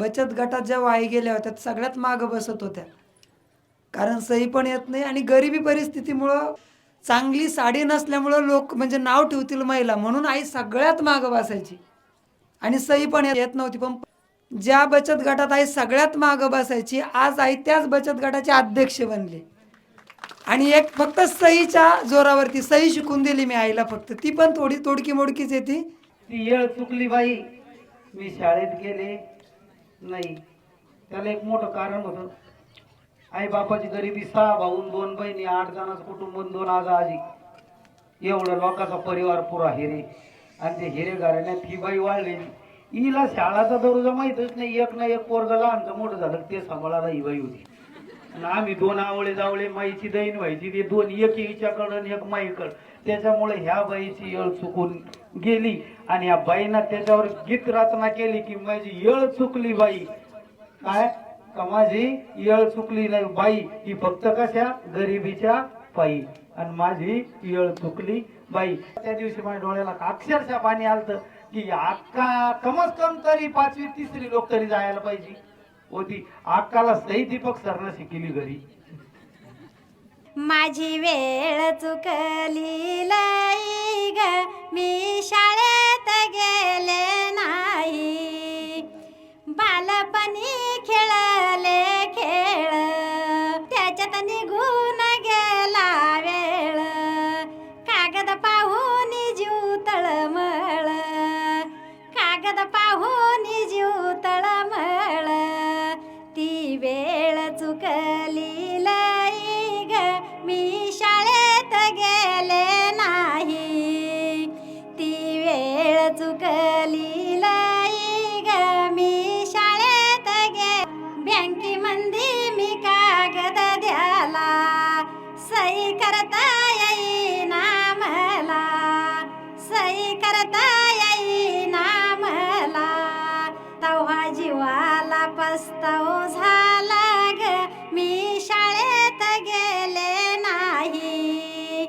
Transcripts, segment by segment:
बचत गटात जेव्हा आई गेल्या होत्या सगळ्यात मागं बसत होत्या. कारण सही पण येत नाही आणि गरिबी परिस्थितीमुळं चांगली साडी नसल्यामुळं लोक म्हणजे नाव ठेवतील महिला म्हणून आई सगळ्यात मागं बसायची. आणि सही पण येत नव्हती पण ज्या बचत गटात आई सगळ्यात मागं बसायची आज आई त्याच बचत गटाचे अध्यक्ष बनले. आणि एक फक्त सहीच्या जोरावरती सही शिकून दिली मी आईला फक्त. ती पण थोडी तोडकी मोडकीच येते. ती येळ चुकली बाई. मी शाळेत गेले. नाही. त्याला एक मोठं कारण होतं. आई बापाची गरिबी सहा भाऊन दोन बहिणी आठ जणांचं कुटुंब दोन आज आजी एवढं लोकांचा परिवार पुरा हिरे. आणि ते हिरे घराण्यात ही बाई वाढली. हिला शाळाचा दर्जा माहीतच नाही. एक ना एक पोरग लहानचं मोठं झालं ते सांभाळायला ही बाई होती. आणि आम्ही दोन आवळे जावळे माईची दैन व्हायची. ते दोन एक हिच्याकडं आणि एक माईकडं. त्याच्यामुळे ह्या बाईची येळ चुकून गेली. आणि या बाईनं त्याच्यावर गीत रचना केली की माझी येळ चुकली बाई. काय? का माझी येळ चुकली नाही बाई? ही फक्त कशा? गरिबीच्या पायी. आणि माझी येळ चुकली बाई. त्या दिवशी माझ्या डोळ्याला अक्षरशः पाणी आलतं की अक्का कमस कम तरी पाचवी तिसरी लोक तरी जायला पाहिजे. होती. अक्काला सही दीपक सरनं शिकली घरी. माझी वेळ चुकली लई ग. मी शाळेत गेले चुकली लई ग. मी शाळेत गे. बँकेमध्ये मी कागद द्याला. सही करता येईना मला. सही करता येईना मला. तव्हा जीवाला पस्तव झाला ग. मी शाळेत गेले नाही.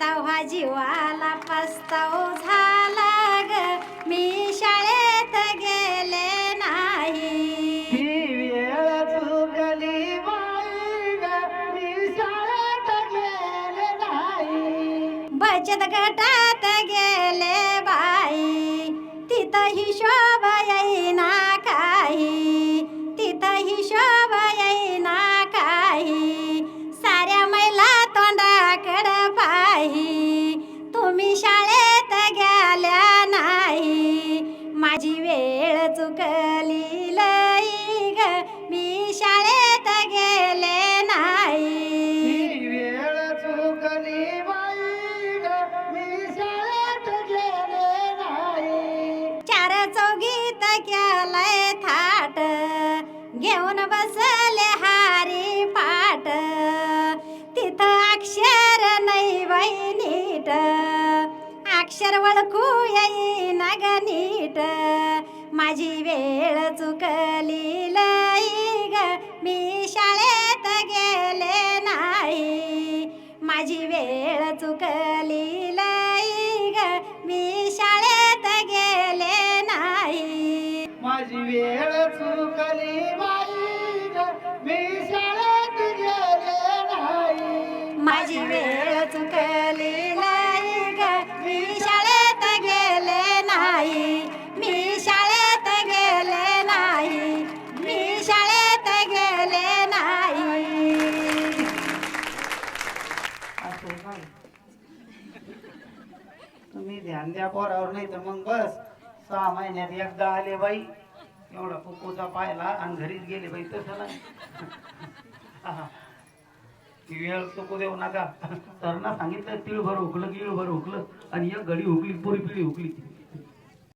तव्हा जीवाला पस्तव झाला बचत गटात गेले बाई. तिथं हिशोब येईना काही. तिथं हिशोब येईना काही. साऱ्या महिला तोंडाकड पाही. तुम्ही शाळेत गेल्या नाही. माझी वेळ चुकली घेऊन बसले हारी पाट. तिथं अक्षर नाही बाई नीट. अक्षर वळखू येईन ग नीट. माझी वेळ चुकली लई ग. मी शाळेत गेले नाही. माझी वेळ चुकली लई ग. मी शाळेत गेले नाही. माझी वेळ चुकली बाई ग, मी शाळेत गेले नाही. माझी वेळ चुकली नाही ग मी शाळेत गेले नाही. मी शाळेत गेले नाही. मी शाळेत गेले नाही. असं काय? तुम्ही ध्यान द्या पोरावर नाही तर मग बस. सहा महिन्यात एकदा आले बाई. एवढा कुकूचा पाहिला आणि घरीच गेले बाई तसं नाही वेळ चुकू देऊ नका. सरांना सांगितलं तिळभर हुकलं गिळभर हुकलं आणि एक घडी हुकली पुरी पिळी हुकली.